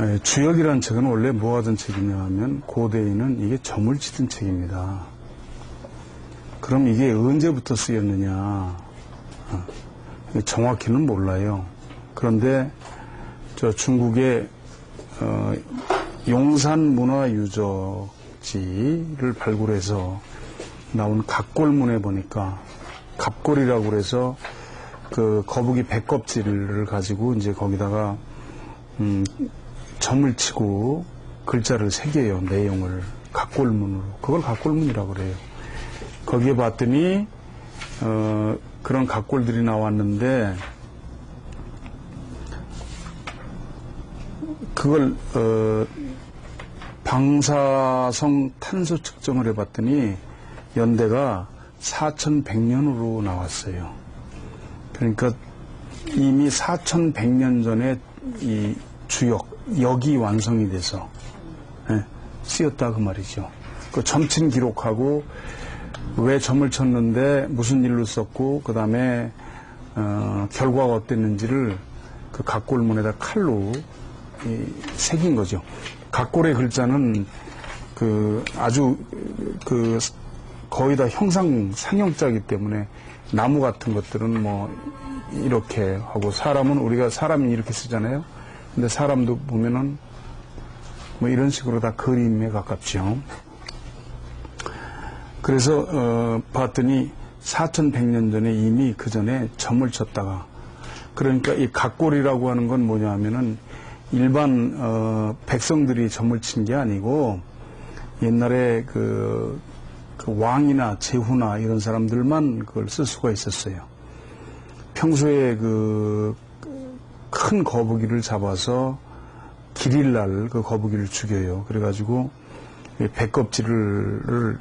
예, 주역이라는 책은 원래 뭐 하던 책이냐 하면 고대에는 이게 점을 치던 책입니다. 그럼 이게 언제부터 쓰였느냐? 어, 정확히는 몰라요. 그런데 저 중국의 어, 용산 문화 유적지를 발굴해서 나온 각골문에 보니까 갑골이라고 그래서 그 거북이 배껍질을 가지고 이제 거기다가 음, 점을 치고 글자를 새겨요 내용을 각골문으로 그걸 각골문이라고 그래요. 거기에 봤더니 어, 그런 각골들이 나왔는데 그걸 어, 방사성 탄소 측정을 해봤더니 연대가 4100년으로 나왔어요. 그러니까 이미 4100년 전에 이 주역, 역이 완성이 돼서 예, 쓰였다 그 말이죠. 그 점친 기록하고 왜 점을 쳤는데 무슨 일로 썼고 그 다음에 어, 결과가 어땠는지를 그 각골문에다 칼로 이, 새긴 거죠. 각골의 글자는 그 아주 그 거의 다 형상 상형자이기 때문에 나무 같은 것들은 뭐 이렇게 하고 사람은 우리가 사람이 이렇게 쓰잖아요. 근데 사람도 보면은 뭐 이런 식으로 다 그림에 가깝죠. 그래서 어, 봤더니 4100년 전에 이미 그 전에 점을 쳤다가 그러니까 이 각골이라고 하는 건 뭐냐 하면은 일반 어, 백성들이 점을 친 게 아니고 옛날에 그, 그 왕이나 제후나 이런 사람들만 그걸 쓸 수가 있었어요. 평소에 그 큰 거북이를 잡아서 길일날 그 거북이를 죽여요. 그래가지고 이 배껍질을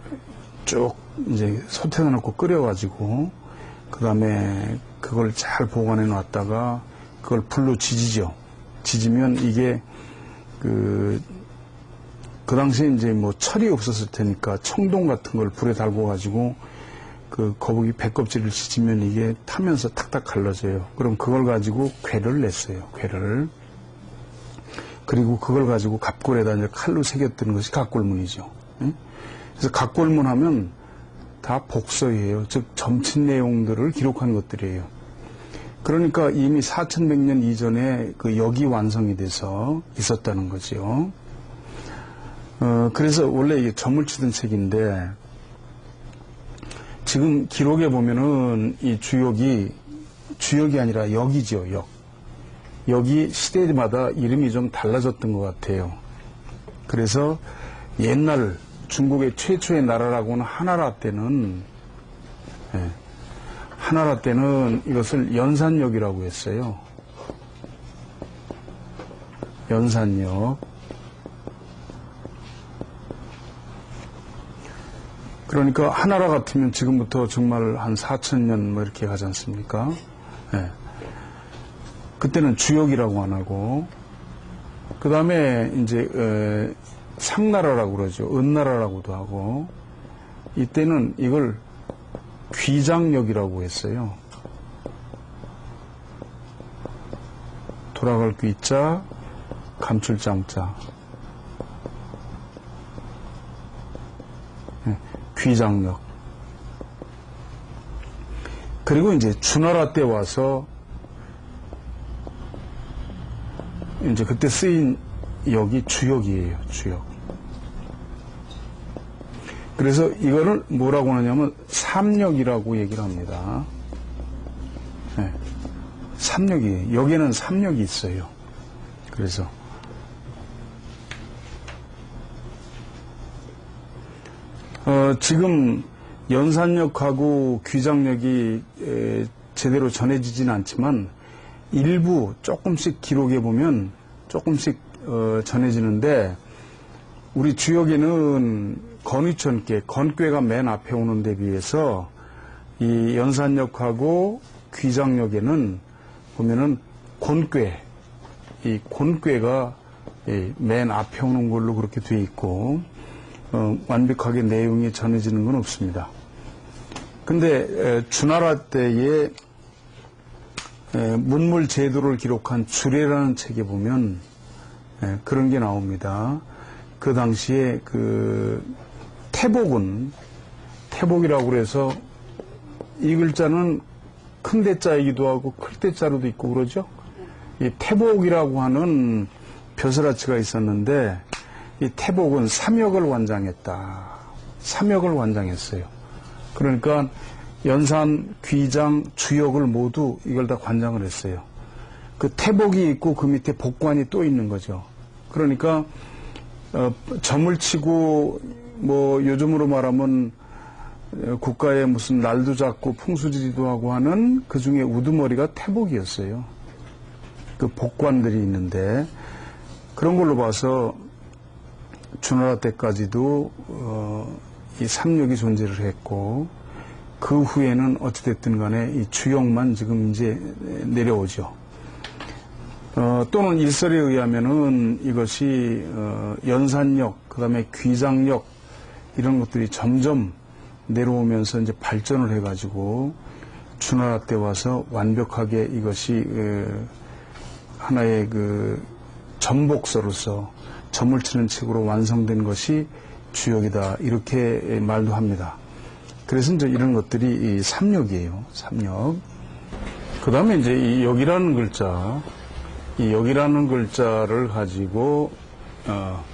쭉 이제 소태에 넣고 끓여가지고 그 다음에 그걸 잘 보관해 놨다가 그걸 불로 지지죠. 지지면 이게 그, 그 당시에 이제 뭐 철이 없었을 테니까 청동 같은 걸 불에 달고 가지고 그 거북이 배껍질을 지지면 이게 타면서 탁탁 갈라져요. 그럼 그걸 가지고 괴를 냈어요. 괴를. 그리고 그걸 가지고 갑골에다 이제 칼로 새겼던 것이 각골문이죠. 응? 그래서 각골문 하면 다 복서예요. 즉 점친 내용들을 기록한 것들이에요. 그러니까 이미 4100년 이전에 그 역이 완성이 돼서 있었다는 거죠. 어, 그래서 원래 이게 점을 치던 책인데 지금 기록에 보면은 이 주역이 주역이 아니라 역이죠, 역. 역이 시대마다 이름이 좀 달라졌던 것 같아요. 그래서 옛날 중국의 최초의 나라라고는 하나라 때는 예, 하나라 때는 이것을 연산역이라고 했어요. 연산역. 그러니까 하나라 같으면 지금부터 정말 한 4천 년 뭐 이렇게 가지 않습니까? 예. 그때는 주역이라고 안 하고, 그 다음에 이제, 에, 상나라라고 그러죠. 은나라라고도 하고, 이때는 이걸 귀장역이라고 했어요. 돌아갈 귀자, 감출장자. 예, 귀장역. 그리고 이제 주나라 때 와서 이제 그때 쓰인 역이 주역이에요, 주역. 그래서 이거를 뭐라고 하냐면 삼역이라고 얘기를 합니다. 네. 삼역이 여기에는 삼역이 있어요. 그래서 어, 지금 연산역하고 귀장역이 에, 제대로 전해지지는 않지만 일부 조금씩 기록해 보면 조금씩 어, 전해지는데 우리 주역에는 건위천께 건꾀가 맨 앞에 오는 데 비해서 이 연산역하고 귀장역에는 보면은 곤꾀 이 곤꾀가 이 맨 앞에 오는 걸로 그렇게 돼 있고 어, 완벽하게 내용이 전해지는 건 없습니다. 근데 에, 주나라 때에 에, 문물 제도를 기록한 주례라는 책에 보면 예, 그런 게 나옵니다. 그 당시에 그 태복은 태복이라고 그래서 이 글자는 큰 대자이기도 하고 클 대자로도 있고 그러죠. 이 태복이라고 하는 벼슬아치가 있었는데 이 태복은 삼역을 관장했다. 삼역을 관장했어요. 그러니까 연산, 귀장, 주역을 모두 이걸 다 관장을 했어요. 그 태복이 있고 그 밑에 복관이 또 있는 거죠. 그러니까 어, 점을 치고 뭐 요즘으로 말하면 어, 국가의 무슨 날도 잡고 풍수지리도 하고 하는 그 중에 우두머리가 태복이었어요. 그 복관들이 있는데 그런 걸로 봐서 주나라 때까지도 어, 이 삼력이 존재를 했고 그 후에는 어찌됐든 간에 이 주역만 지금 이제 내려오죠. 어, 또는 일설에 의하면은 이것이 어, 연산역, 그 다음에 귀장역 이런 것들이 점점 내려오면서 이제 발전을 해가지고 주나라 때 와서 완벽하게 이것이 어, 하나의 그 전복서로서 점을 치는 책으로 완성된 것이 주역이다 이렇게 말도 합니다. 그래서 이제 이런 것들이 이 삼역이에요. 삼역. 그 다음에 이제 이 역이라는 글자, 이 역이라는 글자를 가지고 어,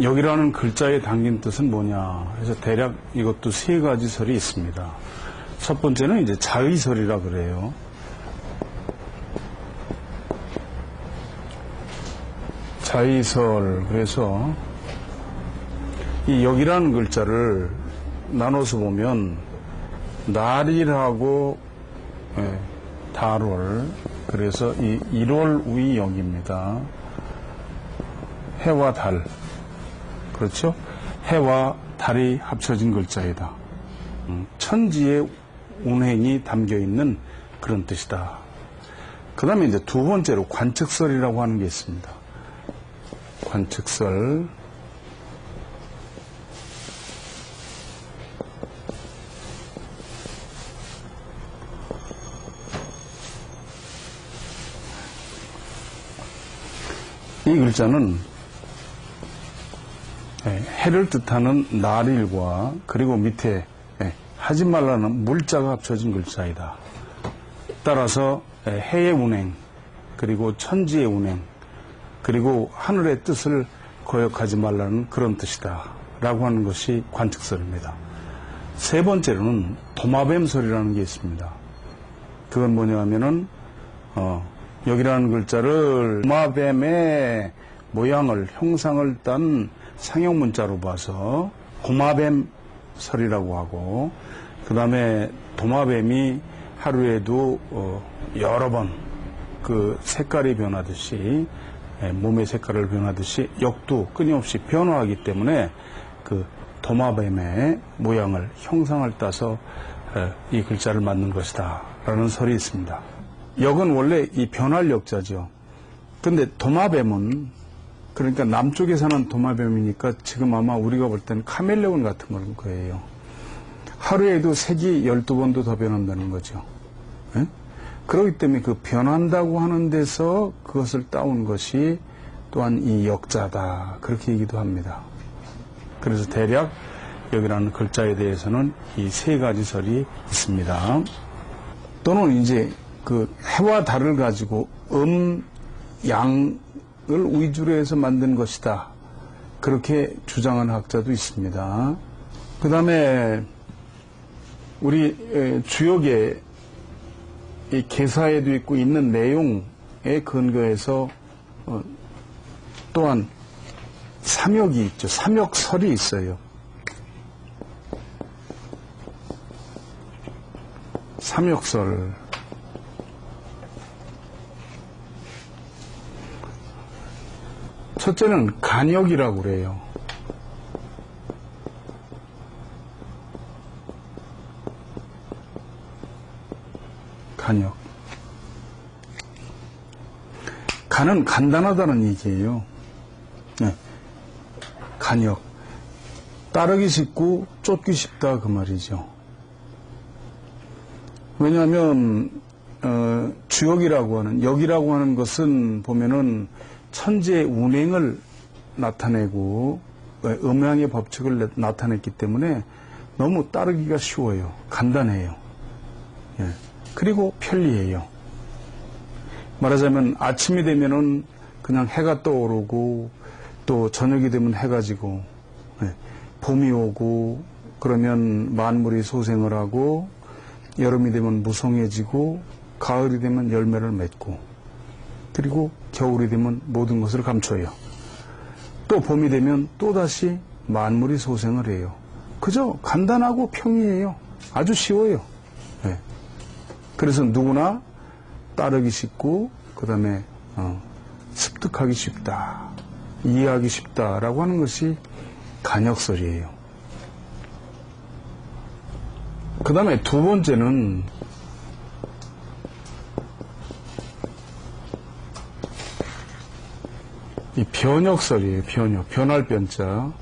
역이라는 글자에 담긴 뜻은 뭐냐 해서 대략 이것도 세 가지 설이 있습니다. 첫 번째는 이제 자의설이라 그래요. 자의설 그래서 이 역이라는 글자를 나눠서 보면 날이라고 예, 달월 그래서 이 1월 우이 역입니다. 해와 달 그렇죠? 해와 달이 합쳐진 글자이다. 음, 천지의 운행이 담겨 있는 그런 뜻이다. 그 다음에 이제 두 번째로 관측설이라고 하는 게 있습니다. 관측설. 이 글자는 예, 해를 뜻하는 날일과 그리고 밑에 예, 하지 말라는 물자가 합쳐진 글자이다. 따라서 예, 해의 운행 그리고 천지의 운행 그리고 하늘의 뜻을 거역하지 말라는 그런 뜻이다. 라고 하는 것이 관측설입니다. 세 번째로는 도마뱀 설이라는 게 있습니다. 그건 뭐냐 하면은, 어, 여기라는 글자를 도마뱀의 모양을, 형상을 딴 상형 문자로 봐서 고마뱀 설이라고 하고, 그 다음에 도마뱀이 하루에도 어, 여러 번 그 색깔이 변하듯이 예, 몸의 색깔을 변하듯이 역도 끊임없이 변화하기 때문에 그 도마뱀의 모양을 형상을 따서 예, 이 글자를 만든 것이다 라는 설이 있습니다. 역은 원래 이 변할 역자죠. 근데 도마뱀은 그러니까 남쪽에 사는 도마뱀이니까 지금 아마 우리가 볼 때는 카멜레온 같은 그런 거예요. 하루에도 색이 12번도 더 변한다는 거죠. 예? 그렇기 때문에 그 변한다고 하는 데서 그것을 따온 것이 또한 이 역자다. 그렇게 얘기도 합니다. 그래서 대략 여기라는 글자에 대해서는 이 세 가지 설이 있습니다. 또는 이제 그 해와 달을 가지고 음, 양을 위주로 해서 만든 것이다. 그렇게 주장하는 학자도 있습니다. 그 다음에 우리 에, 주역에 이 개사에도 있고 있는 내용에 근거해서 어, 또한 삼역이 있죠. 삼역설이 있어요. 삼역설. 첫째는 간역이라고 그래요. 간역. 간은 간단하다는 얘기예요. 네. 간역. 따르기 쉽고 쫓기 쉽다 그 말이죠. 왜냐하면 어, 주역이라고 하는 역이라고 하는 것은 보면은 천지의 운행을 나타내고 음양의 법칙을 나- 나타냈기 때문에 너무 따르기가 쉬워요. 간단해요. 예. 그리고 편리해요. 말하자면 아침이 되면은 그냥 해가 떠오르고 또 저녁이 되면 해가 지고 예. 봄이 오고 그러면 만물이 소생을 하고 여름이 되면 무성해지고 가을이 되면 열매를 맺고 그리고 겨울이 되면 모든 것을 감춰요. 또 봄이 되면 또다시 만물이 소생을 해요. 그저 간단하고 평이에요. 아주 쉬워요. 예. 그래서 누구나 따르기 쉽고 그 다음에 습득하기 쉽다. 이해하기 쉽다라고 하는 것이 간역설이에요. 그 다음에 두 번째는 이 변역설이에요. 변역. 변할 변자.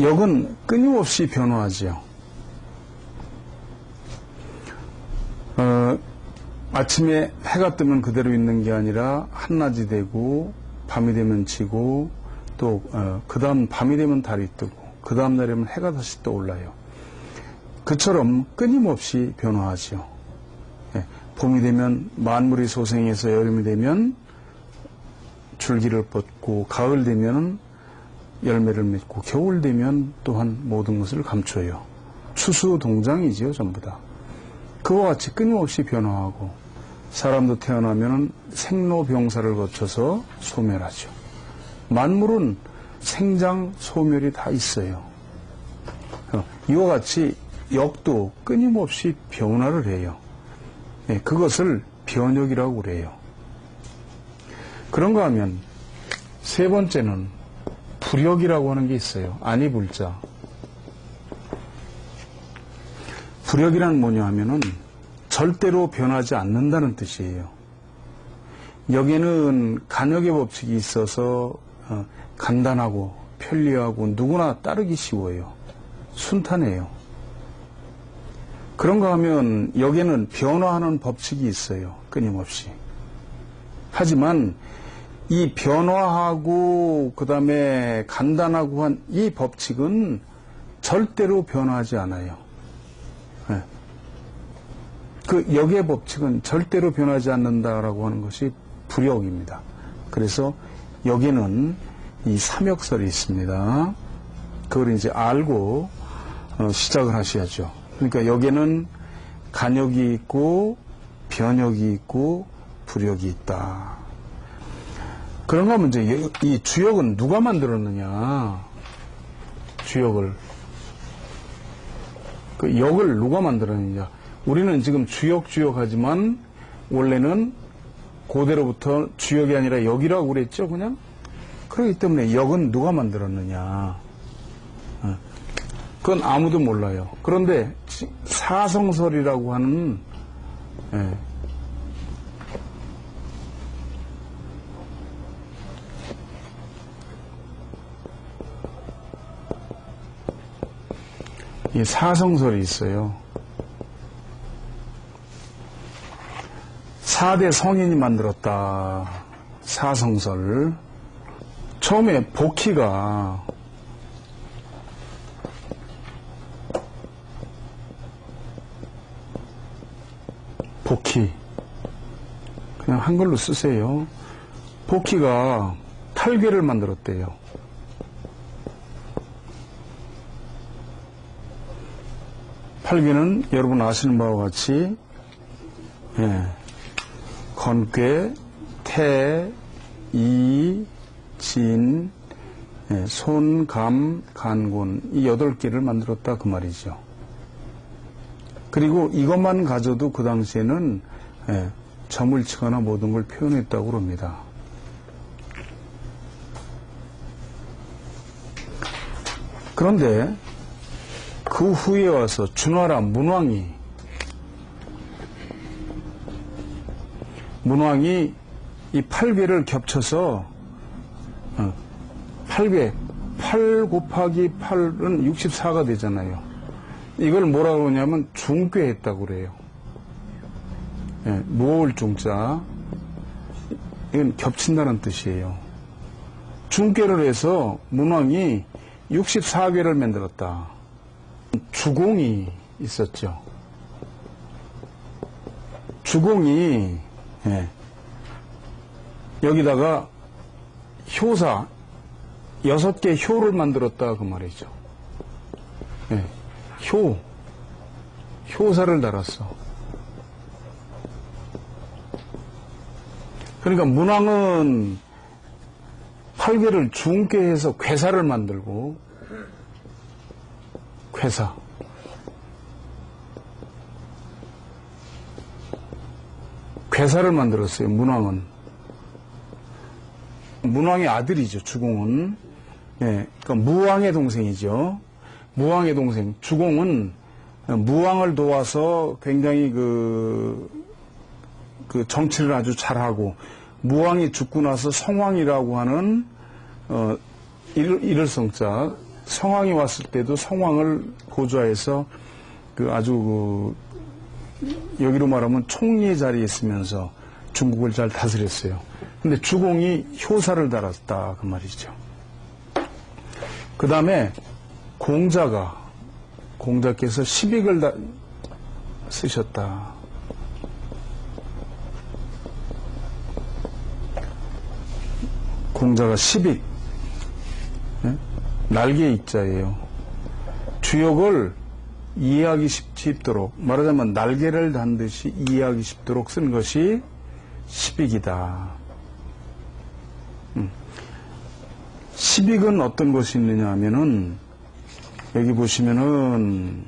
역은 끊임없이 변화하지요. 아침에 해가 뜨면 그대로 있는 게 아니라 한낮이 되고 밤이 되면 지고 또 그 다음 밤이 되면 달이 뜨고 그 다음 날이면 해가 다시 떠올라요. 그처럼 끊임없이 변화하지요. 예, 봄이 되면 만물이 소생해서 여름이 되면 줄기를 뻗고 가을 되면 열매를 맺고 겨울 되면 또한 모든 것을 감춰요. 추수 동장이지요, 전부 다. 그와 같이 끊임없이 변화하고 사람도 태어나면 생로병사를 거쳐서 소멸하죠. 만물은 생장, 소멸이 다 있어요. 어, 이와 같이 역도 끊임없이 변화를 해요. 네, 그것을 변역이라고 그래요. 그런가 하면 세 번째는 불역이라고 하는 게 있어요. 아니 불자. 불역이란 뭐냐 하면은 절대로 변하지 않는다는 뜻이에요. 여기에는 간역의 법칙이 있어서 어, 간단하고 편리하고 누구나 따르기 쉬워요. 순탄해요. 그런가 하면 여기에는 변화하는 법칙이 있어요. 끊임없이. 하지만 이 변화하고 그 다음에 간단하고 한 이 법칙은 절대로 변화하지 않아요. 예. 그 역의 법칙은 절대로 변하지 않는다라고 하는 것이 불역입니다. 그래서 여기는 이 삼역설이 있습니다. 그걸 이제 알고 어, 시작을 하셔야죠. 그러니까 여기는 간역이 있고 변역이 있고 불역이 있다. 그런가 하면 이제 이 주역은 누가 만들었느냐? 주역을. 그 역을 누가 만들었느냐? 우리는 지금 주역 주역 하지만 원래는 고대로부터 주역이 아니라 역이라고 그랬죠, 그냥? 그렇기 때문에 역은 누가 만들었느냐? 어. 그건 아무도 몰라요. 그런데 사성설이라고 하는 예, 이 사성설이 있어요. 사대 성인이 만들었다. 사성설. 처음에 복희가 복희. 그냥 한글로 쓰세요. 복희가 탈괴를 만들었대요. 팔귀는 여러분 아시는 바와 같이 예, 건괴, 태, 이, 진, 예, 손, 감, 간곤 이 여덟 개를 만들었다 그 말이죠. 그리고 이것만 가져도 그 당시에는 예, 점을 치거나 모든 걸 표현했다고 그럽니다. 그런데 그 후에 와서 준화라 문왕이 문왕이 이 8괴를 겹쳐서 어, 8괴 8 곱하기 8은 64가 되잖아요. 이걸 뭐라고 그러냐면 중괴했다고 그래요. 예, 무어울 중자 이건 겹친다는 뜻이에요. 중계를 해서 문왕이 64개를 만들었다. 주공이 있었죠. 주공이 예, 여기다가 효사 여섯 개 효를 만들었다 그 말이죠. 예, 효 효사를 달았어. 그러니까 문왕은 팔개를 중계해서 괴사를 만들고 괴사 괴사를 만들었어요. 문왕은 문왕의 아들이죠. 주공은 예, 그러니까 무왕의 동생이죠. 무왕의 동생 주공은 무왕을 도와서 굉장히 그, 그 정치를 아주 잘하고 무왕이 죽고 나서 성왕이라고 하는 어, 일, 일을성자 성왕이 왔을 때도 성왕을 보좌해서 그 아주 그 여기로 말하면 총리의 자리에 있으면서 중국을 잘 다스렸어요. 근데 주공이 효사를 달았다 그 말이죠. 그 다음에 공자가 공자께서 시빅을 다 쓰셨다. 공자가 시빅 예? 날개 입자예요. 주역을 이해하기 쉽, 쉽도록 말하자면 날개를 단 듯이 이해하기 쉽도록 쓴 것이 시빅이다. 음. 시빅은 어떤 것이 있느냐 하면은 여기 보시면은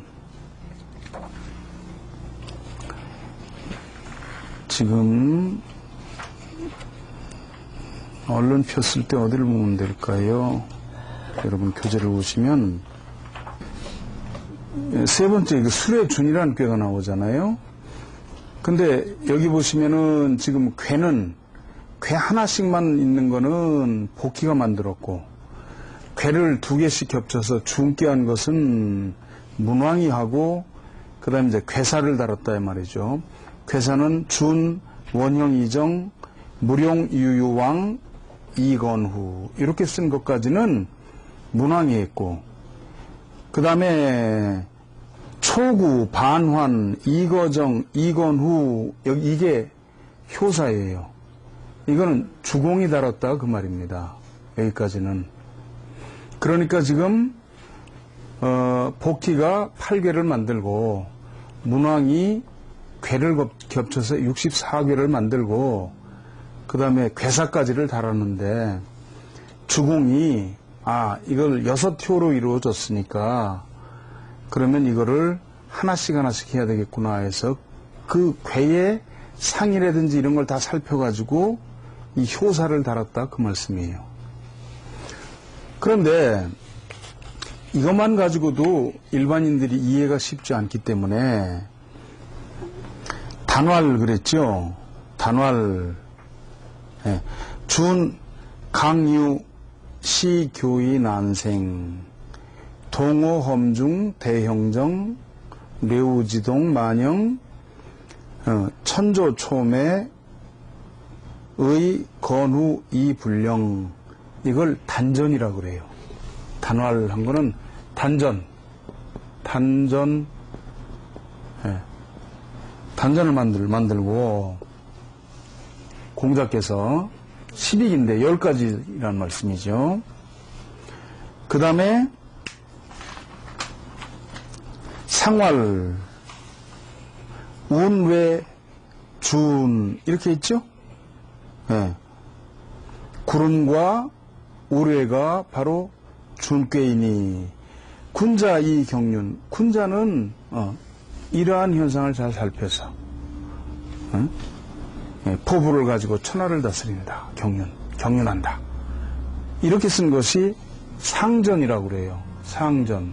지금 언론 폈을 때 어디를 보면 될까요? 여러분 교재를 보시면 세 번째 그 술의 준이라는 꾀가 나오잖아요. 근데 여기 보시면은 지금 괴는 괴 하나씩만 있는 거는 복희가 만들었고 괴를 두 개씩 겹쳐서 중기한 것은 문왕이 하고 그다음에 이제 괴사를 달았다 이 말이죠. 괴사는 준 원형 이정 무룡 유유왕 이건후 이렇게 쓴 것까지는 문왕이 했고 그 다음에 초구, 반환, 이거정, 이건후 여기 이게 효사예요. 이거는 주공이 달았다 그 말입니다. 여기까지는. 그러니까 지금 어, 복희가 8괴를 만들고 문왕이 괴를 겹쳐서 64괴를 만들고 그 다음에 괴사까지를 달았는데 주공이 아 이걸 여섯 효로 이루어졌으니까 그러면 이거를 하나씩 하나씩 해야 되겠구나 해서 그 괴의 상이라든지 이런 걸 다 살펴가지고 이 효사를 달았다 그 말씀이에요. 그런데 이것만 가지고도 일반인들이 이해가 쉽지 않기 때문에 단활 그랬죠. 단활 예. 준 강유 시교의 난생 동호 험중 대형정 뇌우지동 만영 어, 천조 초매 의 건후 이불령 이걸 단전이라고 그래요. 단활한 거는 단전 단전 예. 단전을 만들 만들고 공자께서 12기인데 10가지라는 말씀이죠. 그 다음에 상활, 운외, 준 이렇게 있죠? 네. 구름과 우뢰가 바로 준꾀이니 군자 이 경륜 군자는 어, 이러한 현상을 잘 살펴서 어? 예, 포부를 가지고 천하를 다스린다. 경륜, 경륜한다. 이렇게 쓴 것이 상전이라고 그래요. 상전.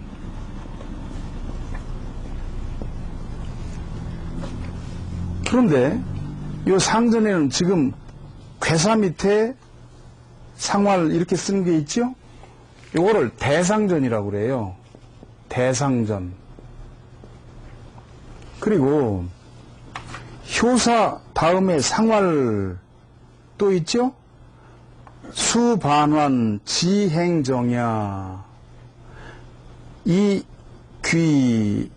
그런데 이 상전에는 지금 괴사 밑에 상활 이렇게 쓰는 게 있죠? 이거를 대상전이라고 그래요. 대상전. 그리고 효사 다음에 상활 또 있죠? 수반환 지행정야 이귀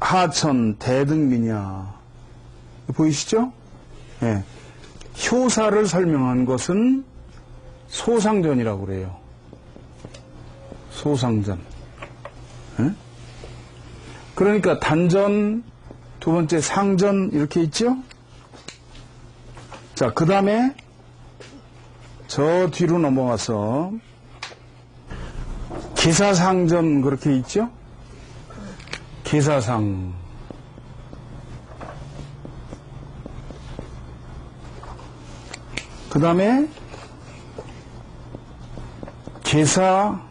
하천 대등미냐 보이시죠? 예. 효사를 설명한 것은 소상전이라고 그래요. 소상전. 예? 그러니까 단전, 두 번째 상전 이렇게 있죠? 자, 그 다음에 저 뒤로 넘어가서 기사상전 그렇게 있죠? 기사상. 그 다음에 계사하라고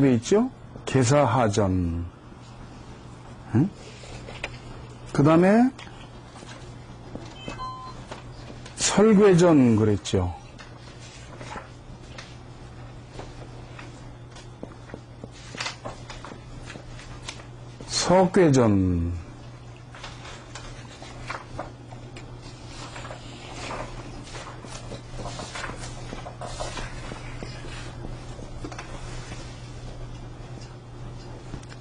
돼 있죠? 계사하전. 그 다음에 설괴전 그랬죠. 석괴전.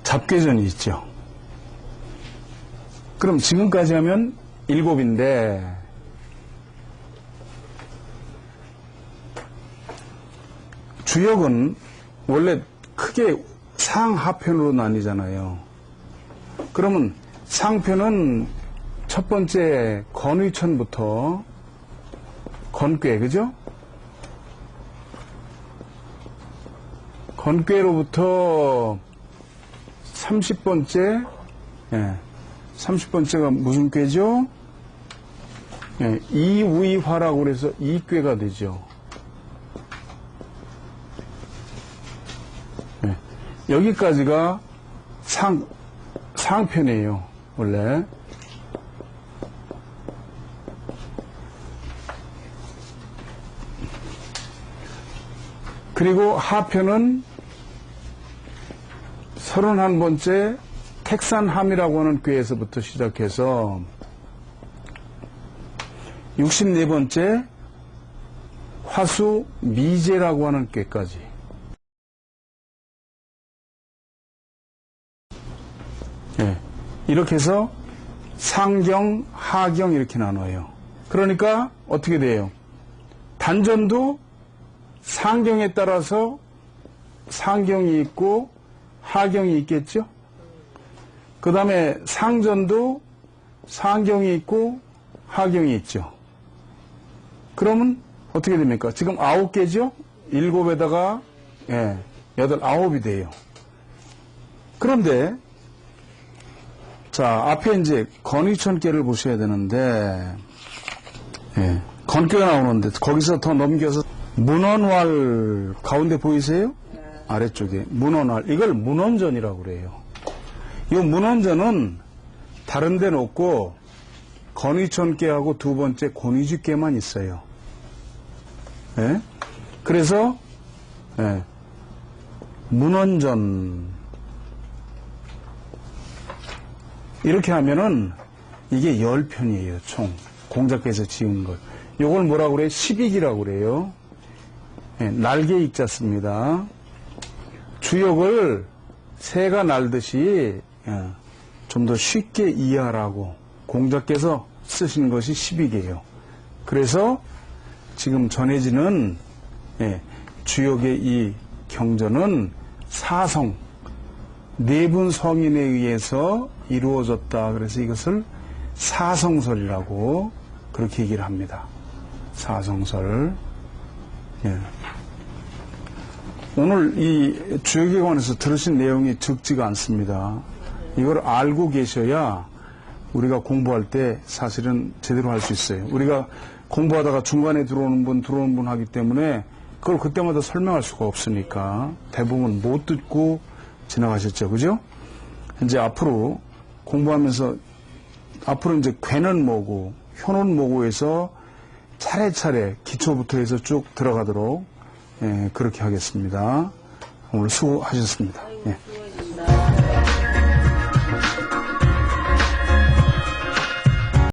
잡괴전이 있죠. 그럼 지금까지 하면 일곱인데, 주역은 원래 크게 상하편으로 나뉘잖아요. 그러면 상편은 첫 번째 건의천부터 건괴, 그죠? 건괴로부터 30번째, 예, 30번째가 무슨 꾀죠? 예, 이우이화라고 그래서 이꾀가 되죠. 예, 여기까지가 상, 상편이에요, 원래. 그리고 하편은 31번째 택산함이라고 하는 꾀에서부터 시작해서 64번째 화수 미제라고 하는 꾀까지 예, 이렇게 해서 상경, 하경 이렇게 나눠요. 그러니까 어떻게 돼요? 단전도 상경에 따라서 상경이 있고 하경이 있겠죠? 그 다음에 상전도 상경이 있고 하경이 있죠. 그러면 어떻게 됩니까? 지금 아홉 개죠? 일곱에다가, 예, 여덟, 아홉이 돼요. 그런데, 자, 앞에 이제 건의천계를 보셔야 되는데, 예, 건계가 나오는데, 거기서 더 넘겨서 문헌왈 가운데 보이세요? 아래쪽에 문헌왈 이걸 문헌전이라고 그래요. 이 문헌전은 다른 데는 없고 건의천계하고 두 번째 권위주계만 있어요. 예? 그래서 예, 문헌전 이렇게 하면은 이게 열 편이에요, 총. 공작께서 지은 것. 요걸 뭐라고 그래요? 십익이라고 그래요. 예, 날개 익자습니다. 주역을 새가 날듯이 예, 좀더 쉽게 이해하라고 공작께서 쓰신 것이 십익이에요. 그래서 지금 전해지는 예, 주역의 이 경전은 사성, 네 분 성인에 의해서 이루어졌다. 그래서 이것을 사성설이라고 그렇게 얘기를 합니다. 사성설. 예. 오늘 이 주역에 관해서 들으신 내용이 적지가 않습니다. 이걸 알고 계셔야 우리가 공부할 때 사실은 제대로 할 수 있어요. 우리가 공부하다가 중간에 들어오는 분, 들어오는 분 하기 때문에 그걸 그때마다 설명할 수가 없으니까 대부분 못 듣고 지나가셨죠. 그죠? 이제 앞으로 공부하면서 앞으로 이제 괴는 뭐고, 효는 뭐고 해서 차례차례 기초부터 해서 쭉 들어가도록 예, 그렇게 하겠습니다. 오늘 수고하셨습니다. 예.